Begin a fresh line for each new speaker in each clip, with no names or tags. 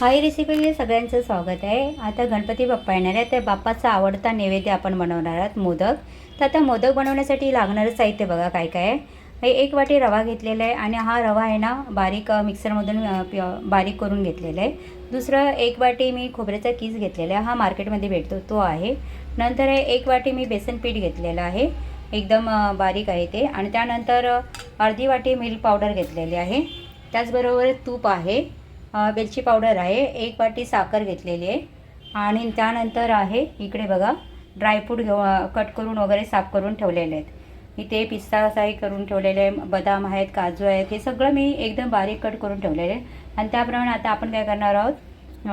हाय रेसिपीमध्ये सगळ्यांचं स्वागत आहे. आता गणपती बाप्पा येणार आहे. तर बाप्पाचा आवडता नैवेद्य आपण बनवणार आहोत मोदक. तर आता मोदक बनवण्यासाठी लागणारं साहित्य बघा काय काय आहे. हे एक वाटी रवा घेतलेला आहे आणि हा रवा आहे ना बारीक मिक्सरमधून बारीक करून घेतलेला आहे. दुसरं एक वाटी मी खोबऱ्याचा कीस घेतलेला आहे. हा मार्केटमध्ये भेटतो तो आहे. नंतर हे एक वाटी मी बेसन पीठ घेतलेलं आहे. एकदम बारीक आहे ते. आणि त्यानंतर अर्धी वाटी मिल्क पावडर घेतलेली आहे. त्याचबरोबर तूप आहे. वेलची पावडर आहे. एक वाटी साखर घेतलेली आहे. आणि त्यानंतर आहे इकडे बघा ड्रायफ्रूट घेऊ कट करून वगैरे साफ करून ठेवलेले आहेत. इथे पिस्ता साई करून ठेवलेले आहे बदाम आहेत काजू आहेत हे सगळं मी एकदम बारीक कट करून ठेवलेले आहे आणि त्याप्रमाणे आता आपण काय करणार आहोत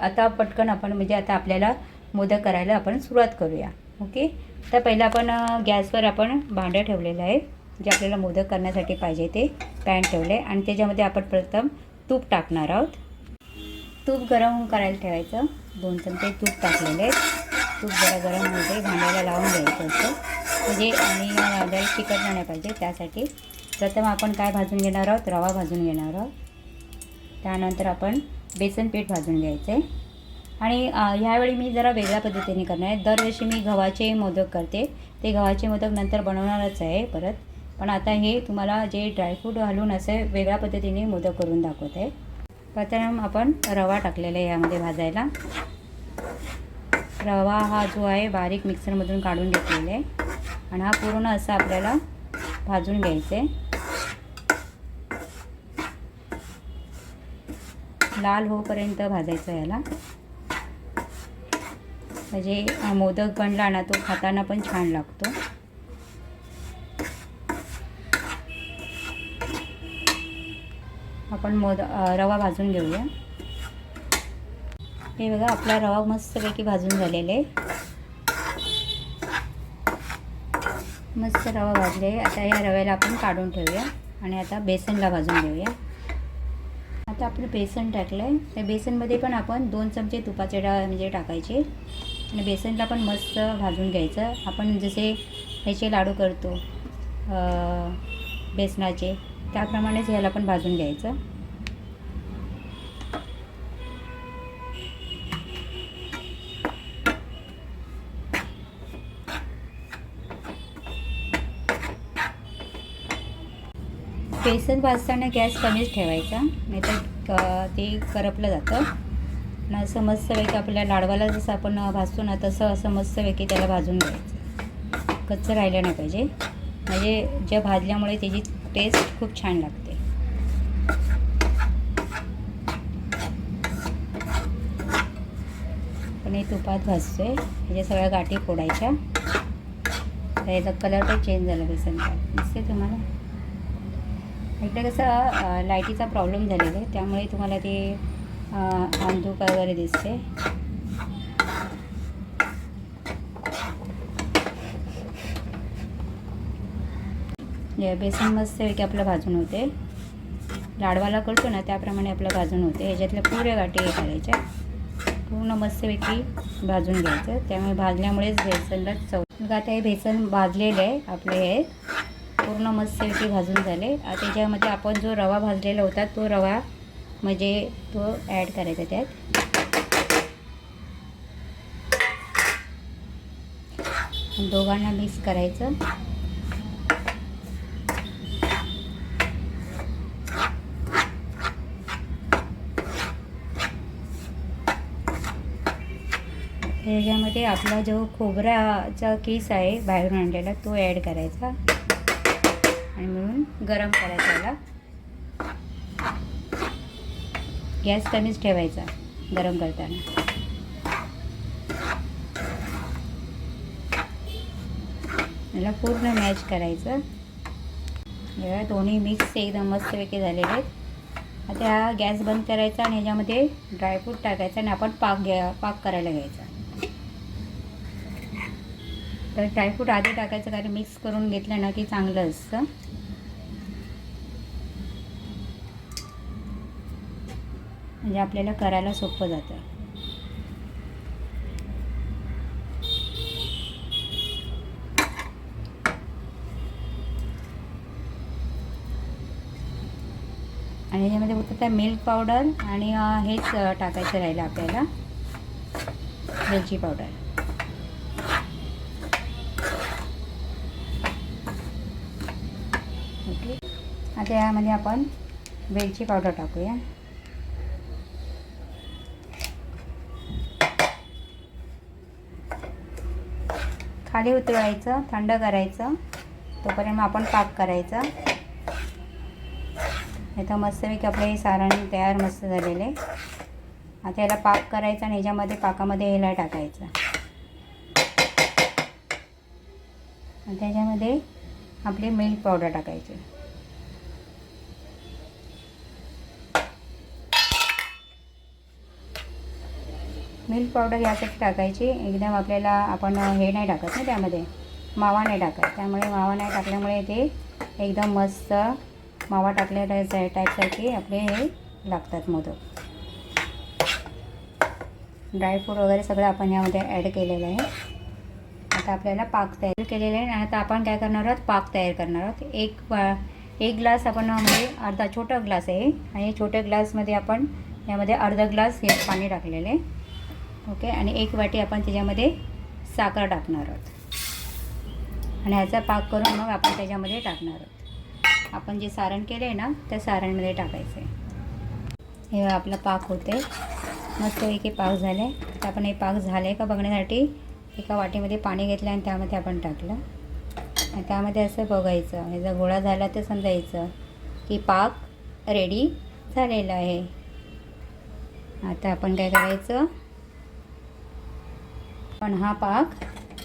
आता पटकन आपण म्हणजे आता आपल्याला मोदक करायला आपण सुरुवात करूया. ओके? तर पहिलं आपण गॅसवर आपण भांडं ठेवलेलं आहे. जे आपल्याला मोदक करण्यासाठी पाहिजे ते पॅन ठेवले. आहे आणि त्याच्यामध्ये आपण प्रथम तूप टाकणार आहोत. तूप गरम करायला ठेवायचं. दोन चमचे तूप टाकलेले आहेत. तूप जरा गरम होते भांड्याला लावून द्यायचं असं. म्हणजे आणि डाळ चिकट नाही पाहिजे त्यासाठी. प्रथम आपण काय भाजून घेणार आहोत? रवा भाजून घेणार आहोत. त्यानंतर आपण बेसन पीठ भाजून घ्यायचं. आहे आणि ह्यावेळी मी जरा वेगळ्या पद्धतीने करणार आहे. दरवर्षी मी गव्हाचे मोदक करते. ते गव्हाचे मोदक नंतर बनवणारच आहे परत. पण आता हे तुम्हाला जे ड्रायफ्रूट घालून असे वेगळ्या पद्धतीने मोदक करून दाखवत. आहे प्रथम आपण रवा टाकलेला आहे यामध्ये भाजायला. रवा हा जो आहे बारीक मिक्सरमधून काढून घेतलेला आहे. आणि हा पूर्ण असा आपल्याला भाजून घ्यायचं आहे. लाल होपर्यंत भाजायचं याला. म्हणजे मोदक बनला ना तो खाताना पण छान लागतो. आपण मोद रवा भाजून घेऊया. हे बघा आपला रवा मस्तपैकी भाजून झालेला आहे. मस्त रवा भाजले आता या रव्याला आपण काढून ठेवूया आणि आता बेसनला भाजून घेऊया. आता आपलं बेसन टाकलं आहे त्या बेसनमध्ये पण आपण दोन चमचे तुपाचे डा म्हणजे टाकायचे. आणि बेसनला पण मस्त भाजून घ्यायचं. आपण जसे ह्याचे लाडू करतो बेसनाचे त्याप्रमाणेच ह्याला पण भाजून घ्यायचं. बेसन भाजताना गॅस कमीच ठेवायचा नाहीतर क- ते करपलं जातं. आणि असं मस्तपैकी आपल्या लाडवाला जसं आपण भाजतो ना तसं असं मस्तपैकी त्याला भाजून घ्यायचं. कच्चं राहिलं नाही पाहिजे. म्हणजे ज्या भाजल्यामुळे त्याची टेस्ट खूप छान लागते. पण हे तुपात भाजतो आहे त्याच्या सगळ्या गाठी फोडायच्या. तर याचा कलर पण चेंज झाला बेसनचा दिसते तुम्हाला? इकडे कसं लाईटीचा प्रॉब्लेम झालेला आहे त्यामुळे तुम्हाला ते अ, वगैरे दिसते. हे बेसन की आपलं भाजून होते. लाडवाला करतो ना त्याप्रमाणे आपलं भाजून होते. ह्याच्यातल्या पुऱ्या गाठी हे करायच्या पूर्ण मस्तपैकी भाजून घ्यायचं. त्यामुळे भाजल्यामुळेच बेसनला चव. आता हे बेसन भाजलेलं आहे आपले हे. पूर्ण मस्त मस्तपैकी भाजून झाले. त्याच्यामध्ये आपण जो रवा भाजलेला होता तो रवा म्हणजे तो ॲड करायचा त्यात. दोघांना मिक्स करायचं. त्याच्यामध्ये आपला जो खोबऱ्याचा केस आहे बाहेरून आणलेला तो ॲड करायचा. आणि म्हणून गरम करायचा याला गॅस कमीच ठेवायचा गरम करताना. याला पूर्ण मॅच करायचं. या दोन्ही मिक्स एकदम मस्तपैकी झालेले आहेत. आता हा गॅस बंद करायचा आणि ह्याच्यामध्ये ड्रायफ्रूट टाकायचा आणि आपण पाक घ्या पाक करायला घ्यायचा. तर ड्रायफ्रूट आधी टाकायचं कारण मिक्स करून घेतलं ना की चांगलं असतं. म्हणजे आपल्याला करायला सोपं जातं. आणि ह्याच्यामध्ये फक्त त्या मिल्क पावडर आणि हेच टाकायचं राहिलं आपल्याला. वेलची पावडर ओके आता यामध्ये आपण वेलची पावडर टाकूया. खाली उतरवायचं थंड करायचं. तोपर्यंत आपण पाक करायचा. इथं मस्तपैकी आपलं हे सारण तयार मस्त झालेलं. आहे आता याला पाक करायचा आणि ह्याच्यामध्ये पाकामध्ये हेला टाकायचं. त्याच्यामध्ये आपली मिल्क पावडर टाकायची. मिल्क पावडर यासाठी टाकायची. एकदम आपल्याला आपण हे नाही टाकत ना त्यामध्ये. मावा नाही टाकत. त्यामुळे मावा नाही टाकल्यामुळे ते एकदम मस्त मावा टाकल्या टाय टाईपसारखे आपले हे लागतात मोदक. ड्रायफ्रूट वगैरे सगळं आपण यामध्ये ॲड केलेलं आहे. आता आपल्याला पाक तयार केलेला आहे. आणि आता आपण काय करणार आहोत? पाक तयार करणार आहोत. एक एक ग्लास आपण म्हणजे अर्धा छोटा ग्लास आहे. आणि छोट्या ग्लासमध्ये आपण यामध्ये अर्धा ग्लास हे पाणी टाकलेलं आहे. ओके? आणि एक वाटी आपण त्याच्यामध्ये साखर टाकणार आहोत. आणि ह्याचा पाक करून मग आपण त्याच्यामध्ये टाकणार आहोत. आपण जे सारण केलं आहे ना त्या सारणमध्ये टाकायचं आहे हे आपला पाक होते मस्त मस्तपैकी पाक झाले तर आपण हे पाक झालं आहे का बघण्यासाठी एका वाटीमध्ये पाणी घेतलं आणि त्यामध्ये आपण टाकलं. आणि त्यामध्ये असं बघायचं ह्याचा गोळा झाला तर समजायचं की पाक रेडी झालेला आहे. आता आपण काय करायचं? पण हा पाक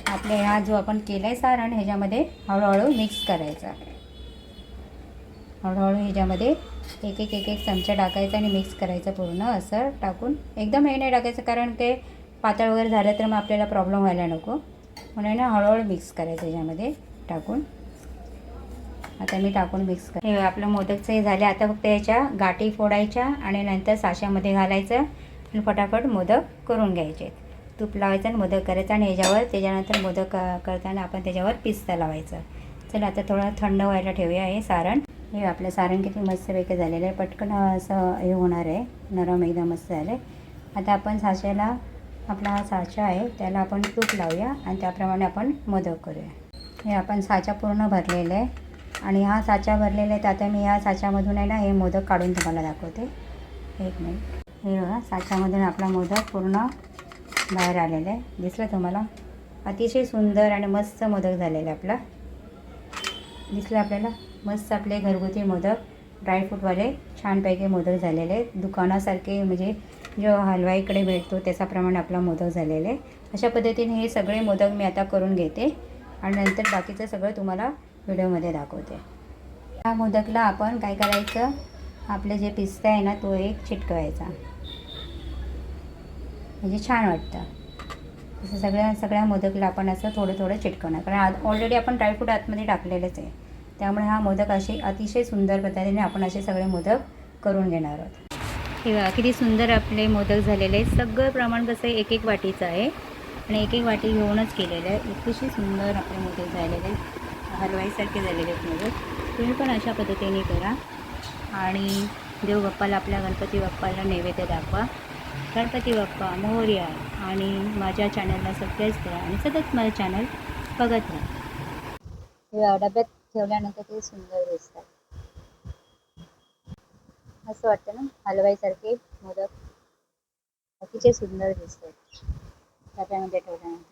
आपल्या ह्या जो आपण केला आहे सारण ह्याच्यामध्ये हळूहळू मिक्स करायचा. हळूहळू ह्याच्यामध्ये एक एक एक एक चमचा टाकायचा आणि मिक्स करायचं पूर्ण. असं टाकून एकदम हे नाही टाकायचं कारण ते पातळ वगैरे झालं तर मग आपल्याला प्रॉब्लेम व्हायला नको. म्हणून ना हळूहळू मिक्स करायचं ह्याच्यामध्ये टाकून. आता मी टाकून मिक्स कर हे आपलं मोदकचं हे झाले. आता फक्त याच्या गाठी फोडायच्या आणि नंतर साशामध्ये घालायचं आणि फटाफट मोदक करून घ्यायचे तूप लावायचं आणि मोदक करायचं आणि याच्यावर त्याच्यानंतर मोदक क- करताना आपण त्याच्यावर पिस्ता लावायचं. चला आता थोडं थंड व्हायला ठेवूया हे सारण. हे आपलं सारण किती मस्तपैकी झालेलं आहे. पटकन असं हे होणार आहे. नरम एकदम मस्त झालं आहे आता आपण साच्याला आपला हा साचा आहे त्याला आपण तूप लावूया आणि त्याप्रमाणे आपण मोदक करूया. हे आपण साचा पूर्ण भरलेलं आहे. आणि हा साचा भरलेला आहे तर आता मी ह्या साच्यामधून आहे ना हे मोदक काढून तुम्हाला दाखवते. एक मिनिट. हे बघा साच्यामधून आपला मोदक पूर्ण बाहेर आलेलं आहे. दिसलं तुम्हाला? अतिशय सुंदर आणि मस्त मोदक झालेला आहे आपला. दिसलं आपल्याला? मस्त आपले घरगुती मोदक. ड्रायफ्रूटवाले छानपैकी मोदक झालेले आहेत. दुकानासारखे म्हणजे जो हलवाईकडे भेटतो त्याच्याप्रमाणे आपला मोदक झालेला आहे. अशा पद्धतीने हे सगळे मोदक मी आता करून घेते आणि नंतर बाकीचं सगळं तुम्हाला व्हिडिओमध्ये दाखवते. ह्या मोदकला आपण काय करायचं? आपले जे पिस्ता आहे ना तो एक चिटकवायचा. म्हणजे छान वाटतं. असं सगळ्या सगळ्या मोदकला आपण असं थोडं थोडं चिटकवणार. कारण ऑलरेडी आपण ड्रायफ्रूट आतमध्ये टाकलेलेच आहे. त्यामुळे हा मोदक असे अतिशय सुंदर पद्धतीने आपण असे सगळे मोदक करून घेणार आहोत. हे किती सुंदर आपले मोदक झालेले आहेत. सगळं प्रमाण कसं आहे? एक एक वाटीचं आहे. आणि एक एक वाटी घेऊनच केलेलं आहे. अतिशय सुंदर आपले मोदक झालेले आहेत. हलवाईसारखे झालेले आहेत मोदक. तुम्ही पण अशा पद्धतीने करा. आणि देव बाप्पाला आपल्या गणपती बाप्पाला नैवेद्य दाखवा. गणपती बाप्पा मोर्या आणि माझ्या चॅनलला सबस्क्राईब करा आणि सतत माझं चॅनल बघत राहा. डब्यात ठेवल्यानंतर ते सुंदर दिसतात. असं वाटतं ना हलवाईसारखे मोदक अतिशय सुंदर दिसतात. डब्यामध्ये ठेवल्यानंतर.